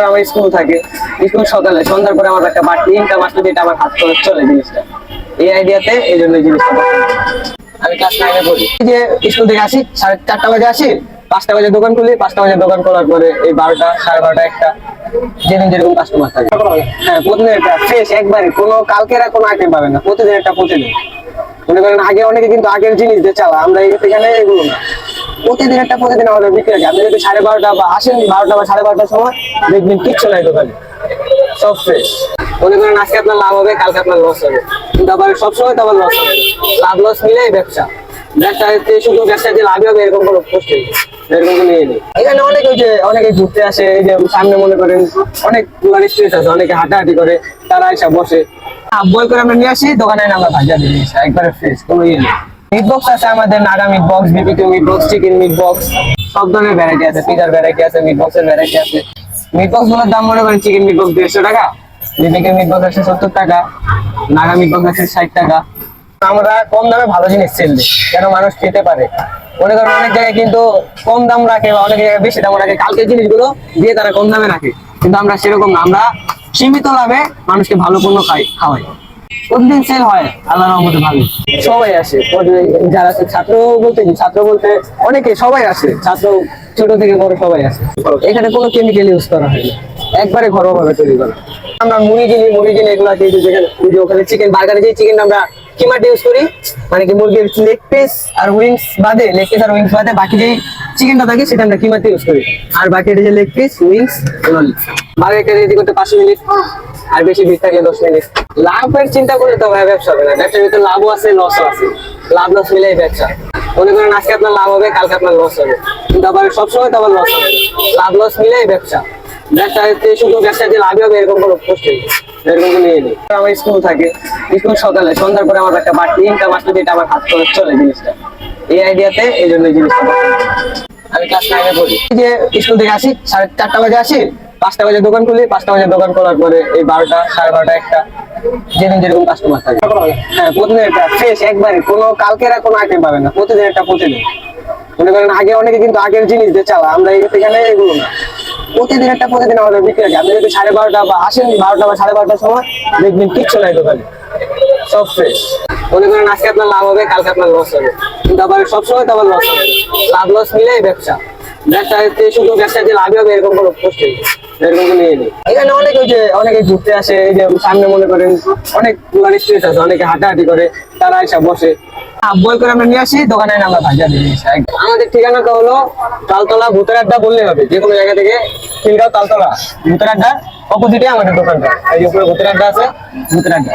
আমার স্কুল থাকে, স্কুল সকালে, সন্ধ্যার পরে আমার একটা বাড়তি ইনকাম আসলে যেটা আমার হাত চলে জিনিসটা। এই আইডিয়াতে এই জন্য জিনিসটা আমি ক্লাস নাইনে পড়ি। যে স্কুল থেকে আসি, সাড়ে চারটা বাজে আসি, পাঁচটা বাজে দোকান খুলি, পাঁচটা বাজে দোকান খোলার পরে এই বারোটা, সাড়ে বারোটা একটা যেদিন যেরকম কাস্টমার থাকে। হ্যাঁ প্রতিদিন একটা ফ্রেশ একবারে, কোনো কালকের কোনো আইটেম পাবেন না, প্রতিদিন একটা প্রতিদিন। মনে করেন আগে অনেকে কিন্তু আগের জিনিস দিয়ে চালা আমরা এখানে এগুলো না। প্রতিদিন একটা প্রতিদিন আমাদের বিক্রি হয়। আপনি যদি সাড়ে বারোটা বা আসেন বারোটা বা সাড়ে বারোটার সময়, দেখবেন কিচ্ছু নাই দোকানে। সব ফ্রেশ মনে করেন আজকে আপনার লাভ হবে, কালকে আপনার লস হবে। কিন্তু আবার সবসময় তো আবার লস হবে লাভ লস মিলেই ব্যবসা। ব্যবসা হচ্ছে শুধু ব্যবসা যে লাভ হবে এরকম কোনো ইয়ে নেই। এখানে অনেক ওই যে, অনেকে ঘুরতে আসে, এই যে সামনে মনে করেন, অনেক আছে, অনেকে হাঁটাহাঁটি করে, তারা এসে বসে। বই করে আমরা নিয়ে আসি, দোকানে আমরা একবারে ফ্রেশ কোনো ইয়ে নেই। মিট বক্স আছে আমাদের নাডা meat box BBQ meat box chicken meat box সব ধরনের ভ্যারাইটি আছে পিজার ভ্যারাইটি আছে মিট ভ্যারাইটি আছে। মিট বক্সগুলোর দাম মনে করেন চিকেন মিট বক্স দেড়শো টাকা বিপিকিউ মিট আছে সত্তর টাকা, নাগা মিট বক্স আছে ষাট টাকা। আমরা কম দামে ভালো জিনিস সেল দিই যেন মানুষ খেতে পারে? মনে করেন অনেক জায়গায় কিন্তু কম দাম রাখে বা অনেক জায়গায় বেশি দাম রাখে কালকে জিনিসগুলো দিয়ে তারা কম দামে রাখে। কিন্তু আমরা সেরকম না, আমরা সীমিত লাভে মানুষকে ভালো পণ্য খাই, খাওয়াই। প্রতিদিন সেল হয়? আল্লাহ রহমতে ভালো। সবাই আসে। যারা ছাত্র বলতে ছাত্র বলতে অনেকে সবাই আসে। ছাত্র ছোট থেকে বড় সবাই আসে। এখানে কোনো কেমিক্যাল ইউজ করা হয় একবারে ঘরোয়া ভাবে তৈরি করা। আমরা মুড়ি কিনি মুড়ি কিনে এগুলো যেখানে ওখানে চিকেন বার্গারে যে চিকেন আমরা কিমাটা ইউজ করি মানে কি মুরগির লেগ পিস আর উইংস বাদে লেগ পিস আর উইংস বাদে বাকি যে চিকেনটা থাকে, সেটা আমরা কিমাতে ইউজ করি। আর বাকি এটা যে লেগ পিস উইংস বার্গারটা রেডি করতে পাঁচ মিনিট আর বেশি ভিড় থাকলে দশ মিনিট। লাভের চিন্তা করলে তো ভাই ব্যবসা হবে না। ব্যবসার ভিতরে লাভও আছে লসও আছে। লাভ লস মিলেই ব্যবসা। মনে করেন আজকে আপনার লাভ হবে, কালকে আপনার লস হবে। কিন্তু আবার সবসময় তো আবার লস হবে লাভ লস মিলেই ব্যবসা। ব্যবসা শুধু ব্যবসা যে লাভ হবে, এরকম কোনো পোস্ট নেই। কোনো ইয়ে স্কুল থাকে। স্কুল সকালে, সন্ধ্যার পরে আমার একটা বাড়তি ইনকাম আসলে যেটা আমার হাত চলে জিনিসটা। এই আইডিয়াতে এই জন্য জিনিসটা। আমি ক্লাস নাইনে পড়ি। যে স্কুল থেকে আসি, সাড়ে চারটা বাজে আসি। পাঁচটা বাজে দোকান খুলি পাঁচটা বাজে দোকান খোলার পরে এই বারোটা সাড়ে বারোটা একটা যেদিন যেরকম কাস্টমার থাকে। হ্যাঁ প্রতিদিন একটা ফ্রেশ একবারে। কোনো কালকের কোনো আইটেম পাবেন না প্রতিদিন একটা প্রতিদিন মনে করেন আগে অনেকে কিন্তু আগের জিনিস দিয়ে চালা আমরা এখানে এগুলো না। প্রতিদিন একটা প্রতিদিন আমাদের বিক্রি হয়। আপনি যদি সাড়ে বারোটা বা আসেন বারোটা বা সাড়ে বারোটার সময় দেখবেন কিচ্ছু নাই দোকানে। সব ফ্রেশ মনে করেন আজকে আপনার লাভ হবে কালকে আপনার লস হবে। কিন্তু আবার সবসময় তো আবার লস হবে। লাভ লস মিলেই ব্যবসা। ইয়ে এই বই করে আমরা নিয়ে আসি, দোকানে আমাদের ঠিকানাটা হলো তালতলা ভূতের আড্ডা বললে হবে, যে কোনো জায়গা থেকে তালতলা ভূতের আড্ডা অপোজিটে আমাদের দোকানটা। এই উপরে ভূতের আড্ডা আছে ভূতের আড্ডা